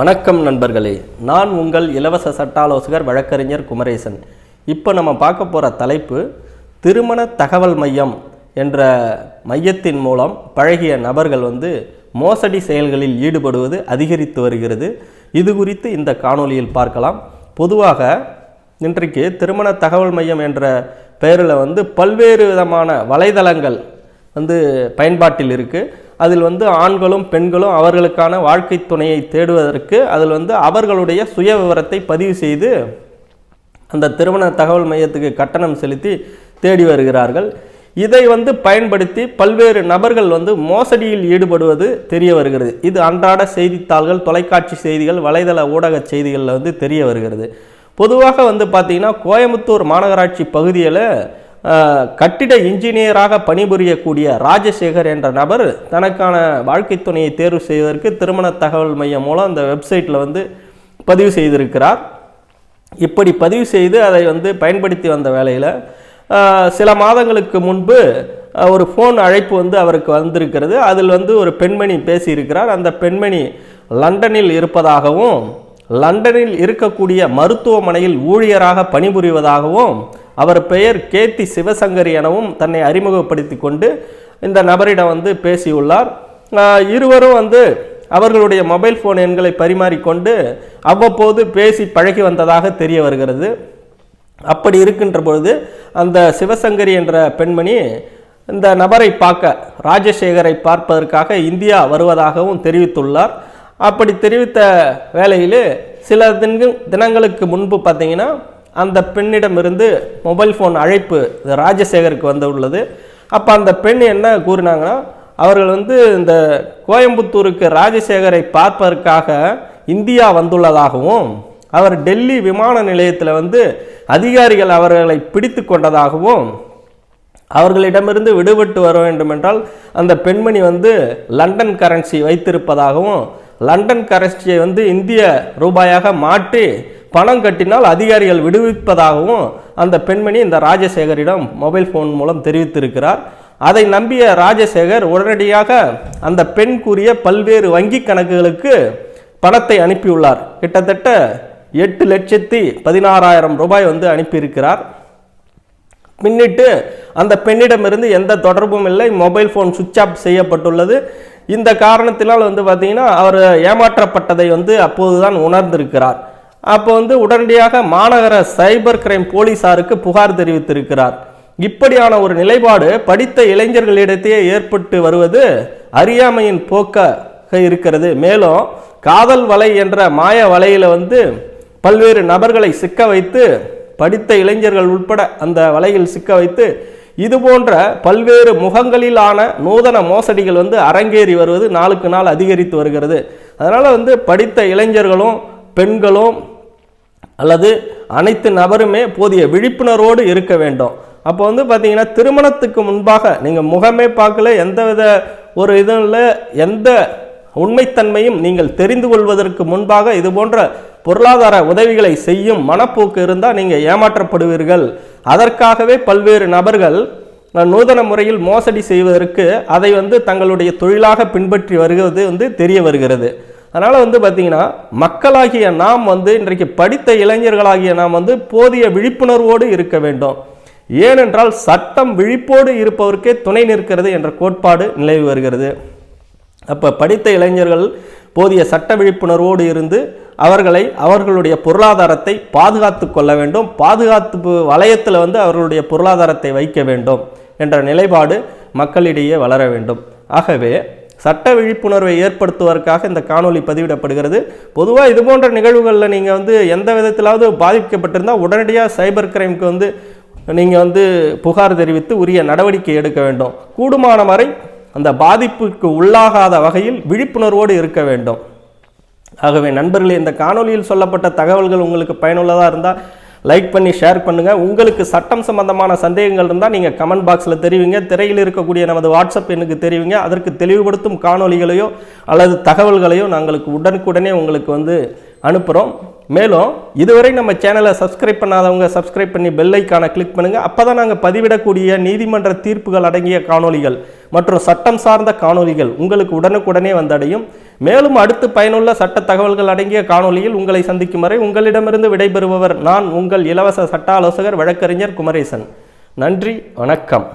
வணக்கம் நண்பர்களே. நான் உங்கள் இலவச சட்ட ஆலோசகர் வழக்கறிஞர் குமரேசன். இப்போ நம்ம பார்க்க போகிற தலைப்பு திருமண தகவல் மையம் என்ற மையத்தின் மூலம் பழகிய நபர்கள் வந்து மோசடி செயல்களில் ஈடுபடுவது அதிகரித்து வருகிறது. இது குறித்து இந்த காணொளியில் பார்க்கலாம். பொதுவாக இன்றைக்கு திருமண தகவல் மையம் என்ற பெயரில் வந்து பல்வேறு விதமான வலைதளங்கள் வந்து பயன்பாட்டில் இருக்குது அதில் வந்து ஆண்களும் பெண்களும் அவர்களுக்கான வாழ்க்கை துணையை தேடுவதற்கு அதில் வந்து அவர்களுடைய சுய விவரத்தை பதிவு செய்து அந்த திருமண தகவல் மையத்துக்கு கட்டணம் செலுத்தி தேடி வருகிறார்கள். இதை வந்து பயன்படுத்தி பல்வேறு நபர்கள் வந்து மோசடியில் ஈடுபடுவது தெரிய வருகிறது. இது அன்றாட செய்தித்தாள்கள் தொலைக்காட்சி செய்திகள் வலைதள ஊடக செய்திகளில் வந்து தெரிய வருகிறது. பொதுவாக வந்து பார்த்திங்கன்னா கோயம்புத்தூர் மாநகராட்சி பகுதியில் கட்டிட இன்ஜினியராக பணிபுரியக்கூடிய ராஜசேகர் என்ற நபர் தனக்கான வாழ்க்கை துணையை தேர்வு செய்வதற்கு திருமண தகவல் மையம் மூலம் அந்த வெப்சைட்டில் வந்து பதிவு செய்திருக்கிறார். இப்படி பதிவு செய்து அதை வந்து பயன்படுத்தி வந்த வேலையில் சில மாதங்களுக்கு முன்பு ஒரு ஃபோன் அழைப்பு வந்து அவருக்கு வந்திருக்கிறது. அதில் வந்து ஒரு பெண்மணி பேசியிருக்கிறார். அந்த பெண்மணி லண்டனில் இருப்பதாகவும் லண்டனில் இருக்கக்கூடிய மருத்துவமனையில் ஊழியராக பணிபுரிவதாகவும் அவர் பெயர் கேத்தி சிவசங்கரி எனவும் தன்னை அறிமுகப்படுத்தி கொண்டு இந்த நபரிடம் வந்து பேசியுள்ளார். இருவரும் வந்து அவர்களுடைய மொபைல் ஃபோன் எண்களை பரிமாறிக்கொண்டு அவ்வப்போது பேசி பழகி வந்ததாக தெரிய வருகிறது. அப்படி இருக்கின்ற பொழுது அந்த சிவசங்கரி என்ற பெண்மணி இந்த நபரை பார்க்க ராஜசேகரை பார்ப்பதற்காக இந்தியா வருவதாகவும் தெரிவித்துள்ளார். அப்படி தெரிவித்த வேளையில் சில தினங்கள் தினங்களுக்கு முன்பு பார்த்தீங்கன்னா அந்த பெண்ணிடமிருந்து மொபைல் ஃபோன் அழைப்பு ராஜசேகருக்கு வந்து உள்ளது. அப்போ அந்த பெண் என்ன கூறினாங்கன்னா அவர்கள் வந்து இந்த கோயம்புத்தூருக்கு ராஜசேகரை பார்ப்பதற்காக இந்தியா வந்துள்ளதாகவும் அவர் டெல்லி விமான நிலையத்தில் வந்து அதிகாரிகள் அவர்களை பிடித்து கொண்டதாகவும் அவர்களிடமிருந்து விடுபட்டு வர வேண்டும் என்றால் அந்த பெண்மணி வந்து லண்டன் கரன்சி வைத்திருப்பதாகவும் லண்டன் கரன்சியை வந்து இந்திய ரூபாயாக மாற்றி பணம் கட்டினால் அதிகாரிகள் விடுவிப்பதாகவும் அந்த பெண்மணி இந்த ராஜசேகரிடம் மொபைல் ஃபோன் மூலம் தெரிவித்திருக்கிறார். அதை நம்பிய ராஜசேகர் உடனடியாக அந்த பெண் கூறிய பல்வேறு வங்கி கணக்குகளுக்கு பணத்தை அனுப்பியுள்ளார். கிட்டத்தட்ட எட்டு லட்சத்தி பதினாறாயிரம் ரூபாய் வந்து அனுப்பியிருக்கிறார். பின்னிட்டு அந்த பெண்ணிடமிருந்து எந்த தொடர்பும் இல்லை. மொபைல் ஃபோன் சுவிட்ச் ஆஃப் செய்யப்பட்டுள்ளது. இந்த காரணத்தினால் வந்து பார்த்திங்கன்னா அவர் ஏமாற்றப்பட்டதை வந்து அப்போதுதான் உணர்ந்திருக்கிறார். அப்போ வந்து உடனடியாக மாநகர சைபர் கிரைம் போலீசாருக்கு புகார் தெரிவித்திருக்கிறார். இப்படியான ஒரு நிலைப்பாடு படித்த இளைஞர்களிடத்தையே ஏற்பட்டு வருவது அறியாமையின் போக்காக இருக்கிறது. மேலும் காதல் வலை என்ற மாய வலையில் வந்து பல்வேறு நபர்களை சிக்க வைத்து படித்த இளைஞர்கள் உட்பட அந்த வலையில் சிக்க வைத்து இது போன்ற பல்வேறு முகங்களிலான நூதன மோசடிகள் வந்து அரங்கேறி வருவது நாளுக்கு நாள் அதிகரித்து வருகிறது. அதனால் வந்து படித்த இளைஞர்களும் பெண்களும் அல்லது அனைத்து நபருமே போதிய விழிப்புணர்வோடு இருக்க வேண்டும். அப்போ வந்து பார்த்தீங்கன்னா திருமணத்துக்கு முன்பாக நீங்கள் முகமே பார்க்கல எந்தவித ஒரு இதுவும் இல்லை எந்த உண்மைத்தன்மையும் நீங்கள் தெரிந்து கொள்வதற்கு முன்பாக இது போன்ற பொருளாதார உதவிகளை செய்யும் மனப்போக்கு இருந்தால் நீங்கள் ஏமாற்றப்படுவீர்கள். அதற்காகவே பல்வேறு நபர்கள் நூதன முறையில் மோசடி செய்வதற்கு அதை வந்து தங்களுடைய தொழிலாக பின்பற்றி வருவது வந்து தெரிய வருகிறது. அதனால் வந்து பார்த்திங்கன்னா மக்களாகிய நாம் வந்து இன்றைக்கு படித்த இளைஞர்களாகிய நாம் வந்து போதிய விழிப்புணர்வோடு இருக்க வேண்டும். ஏனென்றால் சட்டம் விழிப்போடு இருப்பவருக்கே துணை நிற்கிறது என்ற கோட்பாடு நிலவி வருகிறது. அப்போ படித்த இளைஞர்கள் போதிய சட்ட விழிப்புணர்வோடு இருந்து அவர்களை அவர்களுடைய பொருளாதாரத்தை பாதுகாத்து கொள்ள வேண்டும். பாதுகாப்பு வளையத்தில் வந்து அவர்களுடைய பொருளாதாரத்தை வைக்க வேண்டும் என்ற நிலைப்பாடு மக்களிடையே வளர வேண்டும். ஆகவே சட்ட விழிப்புணர்வை ஏற்படுத்துவதற்காக இந்த காணொளி பதிவிடப்படுகிறது. பொதுவாக இது போன்ற நிகழ்வுகளில் நீங்கள் வந்து எந்த விதத்திலாவது பாதிக்கப்பட்டிருந்தால் உடனடியாக சைபர் கிரைம்க்கு வந்து நீங்கள் வந்து புகார் தெரிவித்து உரிய நடவடிக்கை எடுக்க வேண்டும். கூடுமான வரை அந்த பாதிப்புக்கு உள்ளாகாத வகையில் விழிப்புணர்வோடு இருக்க வேண்டும். ஆகவே நண்பர்களே இந்த காணொலியில் சொல்லப்பட்ட தகவல்கள் உங்களுக்கு பயனுள்ளதாக இருந்தால் லைக் பண்ணி ஷேர் பண்ணுங்கள் உங்களுக்கு சட்டம் சம்பந்தமான சந்தேகங்கள் இருந்தால் நீங்கள் கமெண்ட் பாக்ஸில் தெரிவிங்க. திரையில் இருக்கக்கூடிய நமது வாட்ஸ்அப் எண்ணுக்கு தெரிவிங்க. அதற்கு தெளிவுபடுத்தும் காணொளிகளையோ அல்லது தகவல்களையோ நாங்களுக்கு உடனுக்குடனே உங்களுக்கு வந்து அனுப்புகிறோம் மேலும் இதுவரை நம்ம சேனலை சப்ஸ்கிரைப் பண்ணாதவங்க சப்ஸ்கிரைப் பண்ணி பெல்லைக்கான கிளிக் பண்ணுங்கள் அப்போ தான் நாங்கள் பதிவிடக்கூடிய நீதிமன்ற தீர்ப்புகள் அடங்கிய காணொளிகள் மற்றும் சட்டம் சார்ந்த காணொளிகள் உங்களுக்கு உடனுக்குடனே வந்தடையும். மேலும் அடுத்து பயனுள்ள சட்ட தகவல்கள் அடங்கிய காணொலியில் உங்களை சந்திக்கும் வரை உங்களிடமிருந்து விடைபெறுபவர் நான் உங்கள் இலவச சட்ட ஆலோசகர் வழக்கறிஞர் குமரேசன். நன்றி வணக்கம்.